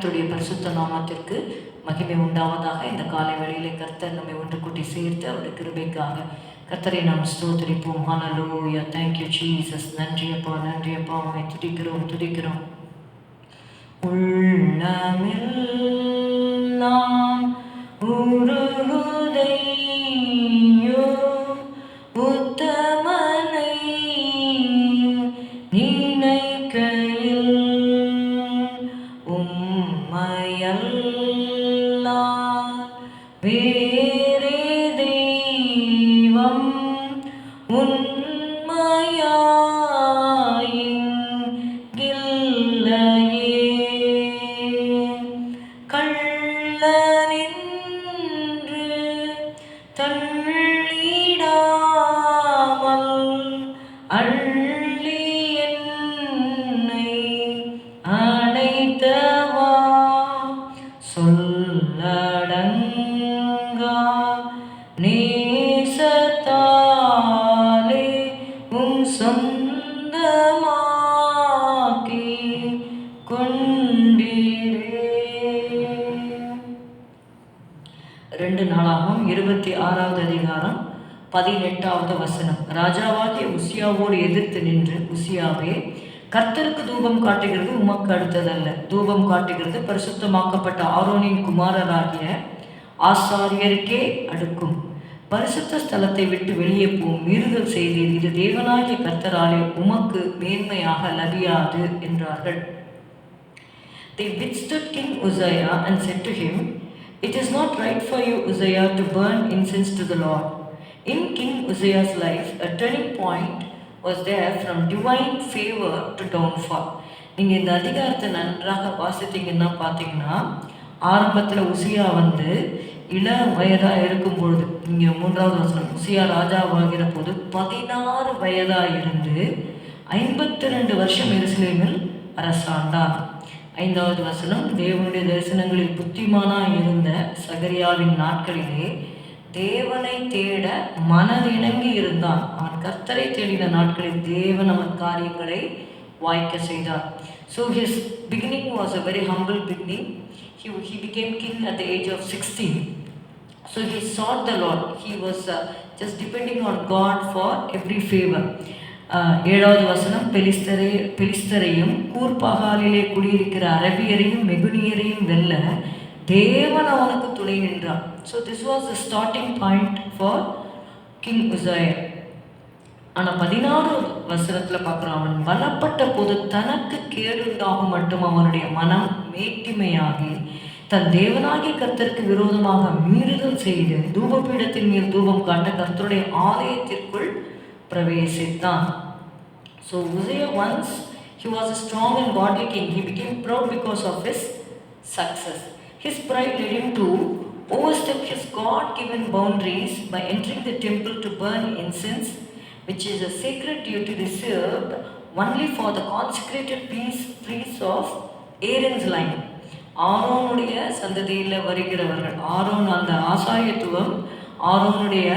கர்த்தருடைய பரிசுத்த நாமத்திற்கு மகிமை உண்டாவதாக. இந்த காலை வேளையிலே கர்த்தர் நம்மை ஒன்று கூட்டி சேர்த்து அவருடைய கிருபைக்காக கர்த்தரை நாம் ஸ்தோத்தரிப்போம். ஹalleluya தேங்க்யூ ஜீசஸ் நன்றியப்பா நன்றியப்பா நன்றி துடிக்கிறோம் துடிக்கிறோம் துதிக்கிறோம் துதிக்கிறோம். உருகுதையோ உத்தமனை நினைக்க கள்ளனின்று தள்ளிடாமல் அள்ளி என்னை அடைத்தவா சொல்லடங்கா ரெண்டு நாளாகவும் இருபத்தி ஆறாவது அதிகாரம் பதினெட்டாவது வசனம். ராஜாவாகிய உசியாவோடு எதிர்த்து நின்று உசியாவே கர்த்தருக்கு தூபம் காட்டுகிறது உமக்கு அடுத்ததல்ல. தூபம் காட்டுகிறது பரிசுத்தமாக்கப்பட்ட ஆரோனின் குமாரராகிய ஆசாரியருக்கே அடுக்கும். பரிசுத்த ஸ்தலத்தை விட்டு வெளியே போம் மீறுதல் செய்தீர். இது தேவனாகிய கர்த்தராலே உமக்கு மேன்மையாக லபியாது என்றார்கள். They withstood King Uzziah and said to him, It is not right for you, Uzziah, to burn incense to the Lord. In King Uzziah's life, a turning point was there from divine favor to downfall. நீங்கள் இந்த அதிகாரத்தை நன்றாக வாசித்தீங்கன்னா பார்த்தீங்கன்னா ஆரம்பத்தில் உசியா வந்து இள வயதாக இருக்கும் பொழுது இங்கே மூன்றாவது வசனம் உசியா ராஜாவாகிற போது பதினாறு வயதாக இருந்து ஐம்பத்தி ரெண்டு வருஷம் எருசலேமில் அரசாண்டார் ஐந்தாவது வசனம் தேவனுடைய தரிசனங்களில் புத்திமானாக இருந்த சகரியாவின் நாட்களிலே தேவனை தேட மனதிணங்கி இருந்தான். அவன் கர்த்தரை தேடின நாட்களில் தேவன் அவன் காரியங்களை வாய்க்க செய்தார். So his beginning was a very humble beginning he he became king at the age of sixteen so he sought the Lord he was just depending on God for every favour ஏழாவது வசனம் பெலிஸ்தரே பெலிஸ்தரையும் கூர்பகாலிலே குடியிருக்கிற அரபியரையும் மெகுனியரையும் வெல்ல தேவன் அவனுக்கு துணை நின்றான். So this was the starting point for king உசையர் ஆனால் பதினாறு வசனத்தில் பார்க்குறோம் அவன் பலப்பட்ட போது தனக்கு கேடுண்டாகும் மட்டும் அவனுடைய மனம் மேட்டிமையாகி தன் தேவனாகிய கர்த்தருக்கு விரோதமாக மீறுதல் செய்து தூபபீடத்தின் மேல் தூபம் காட்ட கர்த்தருடைய ஆலயத்திற்குள் பிரவேசித்தான் so உசைய once he was a strong and godly king he became proud because of his success his pride led him to overstep his god-given boundaries by entering the temple to burn incense which is a sacred duty reserved only for the consecrated priests, priests of Aaron's line. ஆரோனுடைய சந்ததியில் வருகிறவர்கள் Aaron அந்த ஆசாயத்துவம் ஆரோனுடைய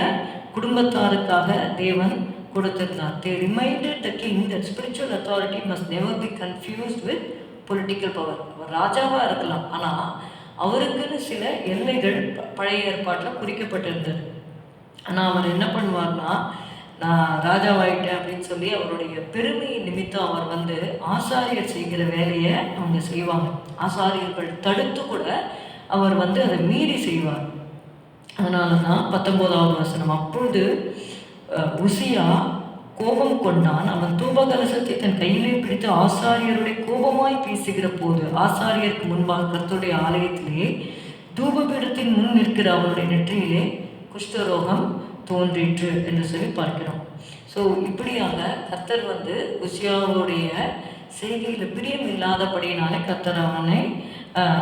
குடும்பத்தாருக்காக தேவன் கொடுத்துருந்தான் they reminded the king that spiritual authority must never be confused with political power அவர் ராஜாவாக இருக்கலாம். ஆனால் அவருக்குன்னு சில எல்லைகள் பழைய ஏற்பாட்டில் குறிக்கப்பட்டிருந்தது. ஆனால் அவர் என்ன பண்ணுவார்னா நான் ராஜாவாயிட்டேன் அப்படின்னு சொல்லி அவருடைய பெருமை நிமித்தம் அவர் வந்து ஆசாரியர் செய்கிற வேலையை அவங்க செய்வாங்க. ஆசாரியர்கள் தடுத்து கூட அவர் வந்து அதை மீறி செய்வார். அதனால தான் பத்தொம்போதாவது வசனம். அப்பொழுது உசியா கோபம் கொண்டான். அவன் தூபகலசத்தை தன் கையிலே பிடித்து ஆசாரியருடைய கோபமாய் பேசுகிற போது ஆசாரியருக்கு முன்பாக கர்த்தருடைய ஆலயத்திலே தூபபீடத்தின் முன் நிற்கிற அவனுடைய நெற்றியிலே குஷ்டரோகம் தோன்றிற்று என்று சொல்லி பார்க்கிறோம். ஸோ இப்படியாக கர்த்தர் வந்து உசியாவுடைய செய்கையில் பிரியம் இல்லாதபடியினாலே கர்த்தர் அவனை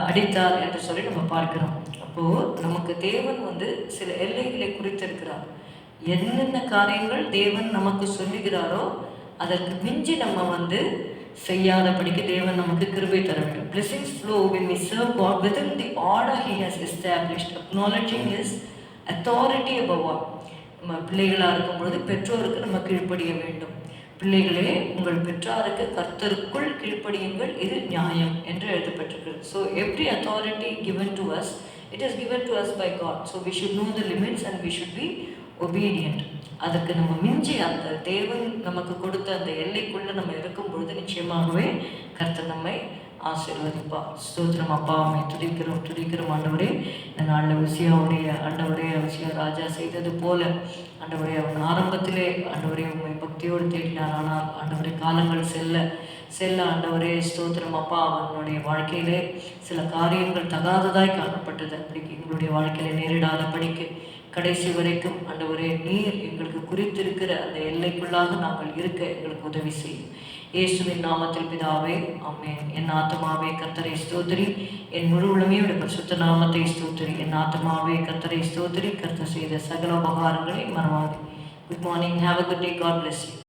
அடித்தார் என்று சொல்லி நம்ம பார்க்கிறோம். அப்போது நமக்கு தேவன் வந்து சில எல்லைகளை குறித்திருக்கிறார். என்னென்ன காரியங்கள் தேவன் நமக்கு சொல்லுகிறாரோ அதற்கு மிஞ்சி நம்ம வந்து செய்யாதபடிக்கு தேவன் நமக்கு கிருபை தர வேண்டும். Blessings flow when we serve God within the order he has established. Acknowledging his authority above all. நம்ம பிள்ளைகளாக இருக்கும் பொழுது பெற்றோருக்கு நம்ம கீழ்ப்படிய வேண்டும். பிள்ளைகளே உங்கள் பெற்றாருக்கு கர்த்தருக்குள் கீழ்ப்படியுங்கள். இது நியாயம் என்று எழுதப்பட்டிருக்கிறது so every authority given to us it is given to us by God so we should know the limits and we should be obedient அதுக்கு நம்ம மிஞ்சி அந்த தேவன் நமக்கு கொடுத்த அந்த எல்லைக்குள்ளே நம்ம இருக்கும் பொழுது நிச்சயமாகவே கர்த்தர் நம்மை ஆசீர்வதிப்பா ஸ்தோத்திரம். அப்பா அம்மை துடிக்கிறோம் துடிக்கிறோம் ஆண்டவரே இந்த நாளில் உசியாவுடைய ஆண்டவரே உசியா ராஜா செய்தது போல ஆண்டவரே அவன் ஆரம்பத்திலே ஆண்டவரே உண்மை பக்தியோடு தேடினார். ஆனால் ஆண்டவரே காலங்கள் செல்ல செல்ல ஆண்டவரே ஸ்தோத்திரம். அப்பா அவனுடைய வாழ்க்கையிலே சில காரியங்கள் தகாததாய் காணப்பட்டது. அப்படி எங்களுடைய வாழ்க்கையில நேரிடாத படிக்க கடைசி வரைக்கும் ஆண்டவரே நீர் எங்களுக்கு குறித்திருக்கிற அந்த எல்லைக்குள்ளாக நாங்கள் இருக்க எங்களுக்கு உதவி செய்யும். இயேசுவின் நாமத்தில் பிதாவே அம்மேன் என் ஆத்மாவே கத்தரை ஸ்தோத்திரி. என் முழு உளமே உடைய பரிசுத்த நாமத்தை ஸ்தோத்திரி. என் ஆத்மாவே கத்தரை ஸ்தோத்திரி. கர்த்தர் செய்த சகல உபகாரங்களை மறவாது. Good morning have a good day God bless you